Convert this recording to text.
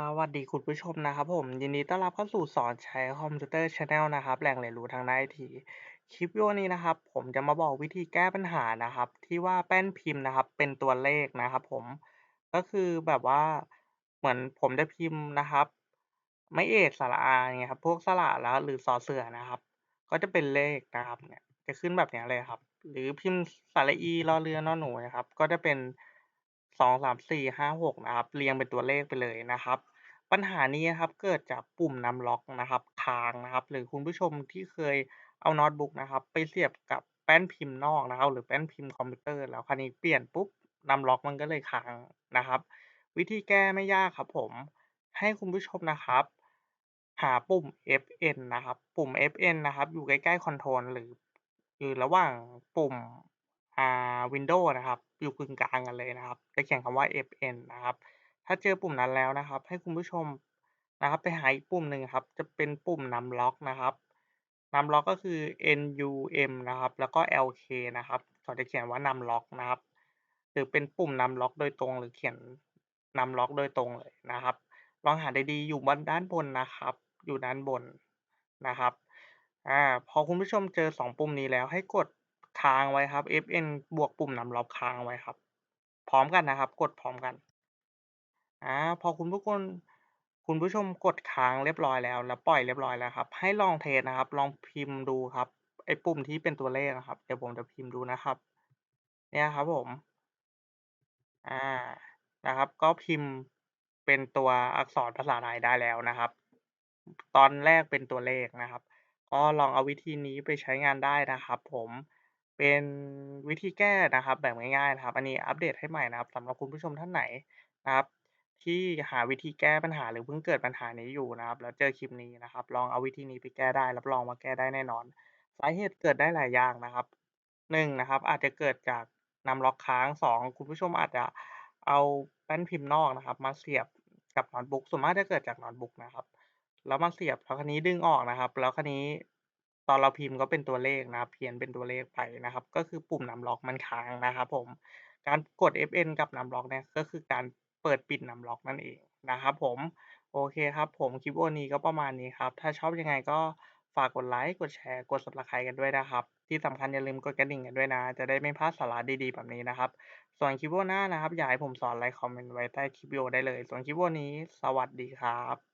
สวัสดีคุณผู้ชมนะครับผม ยินดีต้อนรับเข้าสู่สอนใช้คอมพิวเตอร์ชาแนลนะครับ แหล่งเรียนรู้ทางด้านไอที คลิปวิดีโอนี้นะครับ ผมจะมาบอกวิธีแก้ปัญหานะครับ ที่ว่าแป้นพิมพ์นะครับ เป็นตัวเลขนะครับ ผมก็คือแบบว่าเหมือนผมจะพิมพ์นะครับ ไม่เอกสระอาเงี้ยครับพวกสระแล้วหรือสอเสือนะครับ ก็จะเป็นเลขนะครับเนี่ยจะขึ้นแบบนี้เลยครับ หรือพิมพ์สระอีรอเรือนอหนูนะครับ ก็จะเป็น สองสามสี่ห้าหกนะครับ เรียงเป็นตัวเลขไปเลยนะครับ ปัญหานี้นะครับเกิดจากปุ่มนำล็อกนะครับค้างนะครับ หรือคุณผู้ชมที่เคยเอาโน้ตบุ๊กนะครับ ไปเสียบกับแป้นพิมพ์นอกนะครับ หรือแป้นพิมพ์คอมพิวเตอร์แล้วคราวนี้เปลี่ยนปุ๊บนำล็อกมันก็เลยค้างนะครับ วิธีแก้ไม่ยากครับผม ให้คุณผู้ชมนะครับ หาปุ่ม Fn นะครับ ปุ่ม Fn นะครับ อยู่ใกล้ๆคอนโทรลหรืออยู่ระหว่างปุ่ม อ่า Windows นะครับ อยู่กึ่งกลางกันเลยนะครับ จะเขียนคำว่า Fn นะครับ ถ้าเจอปุ่มนั้นแล้วนะครับ ให้คุณผู้ชมนะครับ ไปหาอีกปุ่มหนึ่งครับ จะเป็นปุ่มนำล็อกนะครับนำล็อกก็คือ NUM นะครับ แล้วก็ LK นะครับเขาจะเขียนว่านำล็อกนะครับ หรือเป็นปุ่มนำล็อกโดยตรง หรือเขียนนำล็อกโดยตรงเลยนะครับ ลองหาดีๆอยู่บนด้านบนนะครับ อยู่ด้านบนนะครับ อ่า พอคุณผู้ชมเจอสองปุ่มนี้แล้วให้กด ค้างไว้ครับ Fn บวกปุ่มนำล็อกค้างไว้ครับ พร้อมกันนะครับ กดพร้อมกันอ่าพอคุณผู้คนคุณผู้ชมกดค้างเรียบร้อยแล้ว แล้วปล่อยเรียบร้อยแล้วครับ ให้ลองเทสนะครับ ลองพิมพ์ดูครับไอ้ปุ่มที่เป็นตัวเลขอะครับ เดี๋ยวผมจะพิมพ์ดูนะครับ เนี่ยครับผม อ่านะครับ ก็พิมพ์เป็นตัวอักษรภาษาไทยได้แล้วนะครับ ตอนแรกเป็นตัวเลขนะครับก็ลองเอาวิธีนี้ไปใช้งานได้นะครับ ผม เป็นวิธีแก้นะครับแบบง่ายๆนะครับ อันนี้อัปเดตให้ใหม่นะครับสำหรับคุณผู้ชมท่านไหนนะครับ ที่หาวิธีแก้ปัญหาหรือเพิ่งเกิดปัญหานี้อยู่นะครับ แล้วเจอคลิปนี้นะครับ ลองเอาวิธีนี้ไปแก้ได้รับรองว่าแก้ได้แน่นอน สาเหตุเกิดได้หลายอย่างนะครับหนึ่งนะครับ อาจจะเกิดจากนำล็อกค้างสองคุณผู้ชมอาจจะเอาแป้นพิมพ์นอกนะครับ มาเสียบกับโน้ตบุ๊กส่วนมากจะเกิดจากโน้ตบุ๊กนะครับ แล้วมาเสียบแล้วคราวนี้ดึงออกนะครับ แล้วคราวนี้ ตอนเราพิมพ์ก็เป็นตัวเลขนะครับ เพี้ยนเป็นตัวเลขไปนะครับ ก็คือปุ่มนำล็อกมันค้างนะครับผมการกด FN กับนำล็อกเนี่ยก็คือการเปิดปิดนำล็อกนั่นเองนะครับผมโอเคครับผมคลิปวิดีโอนี้ก็ประมาณนี้ครับ ถ้าชอบยังไงก็ฝากกดไลค์กดแชร์กด Subscribe กันด้วยนะครับ ที่สำคัญอย่าลืมกดกระดิ่งกันด้วยนะ จะได้ไม่พลาดสาระดีๆแบบนี้นะครับ ส่วนคลิปวิดีโอหน้านะครับ อยากให้ผมสอนอะไรคอมเมนต์ไว้ใต้คลิปวิดีโอได้เลย ส่วนคลิปวิดีโอนี้ สวัสดีครับ